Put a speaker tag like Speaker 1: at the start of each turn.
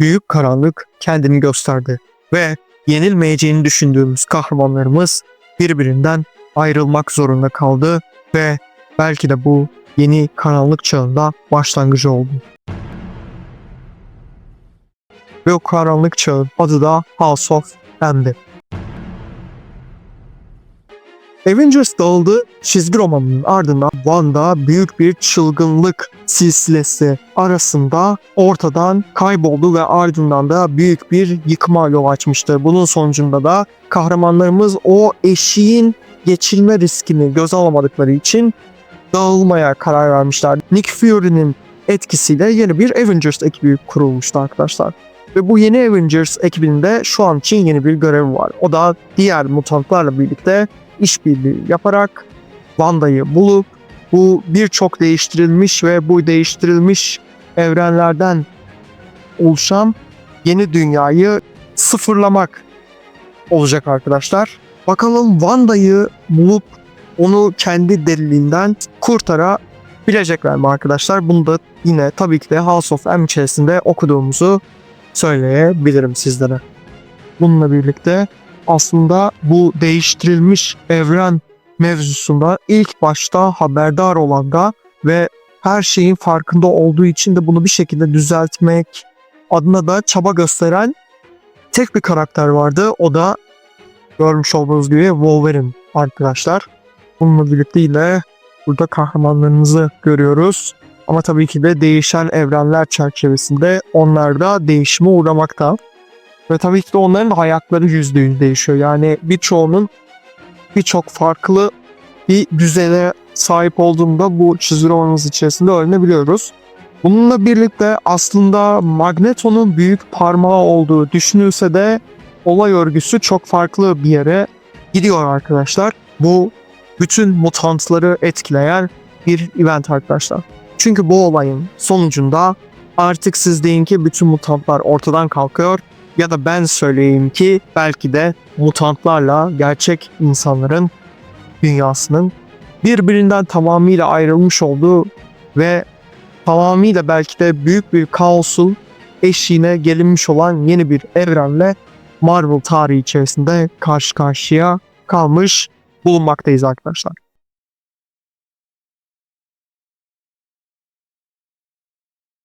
Speaker 1: büyük karanlık kendini gösterdi ve yenilmeyeceğini düşündüğümüz kahramanlarımız birbirinden ayrılmak zorunda kaldı ve belki de bu yeni karanlık çağında başlangıcı oldu. Ve o karanlık çağın adı da House of M'di. Avengers dağıldı çizgi romanının ardından Wanda büyük bir çılgınlık silsilesi arasında ortadan kayboldu ve ardından da büyük bir yıkıma yol açmıştı. Bunun sonucunda da kahramanlarımız o eşiğin geçilme riskini göze alamadıkları için dağılmaya karar vermişler. Nick Fury'nin etkisiyle yeni bir Avengers ekibi kurulmuştu arkadaşlar. Ve bu yeni Avengers ekibinde şu an için yeni bir görevi var. O da diğer mutantlarla birlikte işbirliği yaparak Wanda'yı bulup bu birçok değiştirilmiş ve bu değiştirilmiş evrenlerden oluşan yeni dünyayı sıfırlamak olacak arkadaşlar. Bakalım Wanda'yı bulup onu kendi deliliğinden kurtarabilecekler mi arkadaşlar? Bunu da yine tabii ki de House of M içerisinde okuduğumuzu söyleyebilirim sizlere. Bununla birlikte aslında bu değiştirilmiş evren mevzusunda ilk başta haberdar olan da ve her şeyin farkında olduğu için de bunu bir şekilde düzeltmek adına da çaba gösteren tek bir karakter vardı. O da görmüş olduğunuz gibi Wolverine arkadaşlar. Bununla birlikte yine burada kahramanlarımızı görüyoruz. Ama tabii ki de değişen evrenler çerçevesinde onlar da değişime uğramakta. Ve tabii ki de onların hayatları yüzde yüz değişiyor. Yani birçoğunun birçok farklı bir düzene sahip olduğunda bu çizgi romanımız içerisinde öğrenebiliyoruz. Bununla birlikte aslında Magneto'nun büyük parmağı olduğu düşünülse de olay örgüsü çok farklı bir yere gidiyor arkadaşlar. Bu bütün mutantları etkileyen bir event arkadaşlar. Çünkü bu olayın sonucunda artık siz deyin ki bütün mutantlar ortadan kalkıyor ya da ben söyleyeyim ki belki de mutantlarla gerçek insanların dünyasının birbirinden tamamıyla ayrılmış olduğu ve tamamıyla belki de büyük bir kaosun eşiğine gelinmiş olan yeni bir evrenle Marvel tarihi içerisinde karşı karşıya kalmış bulunmaktayız arkadaşlar.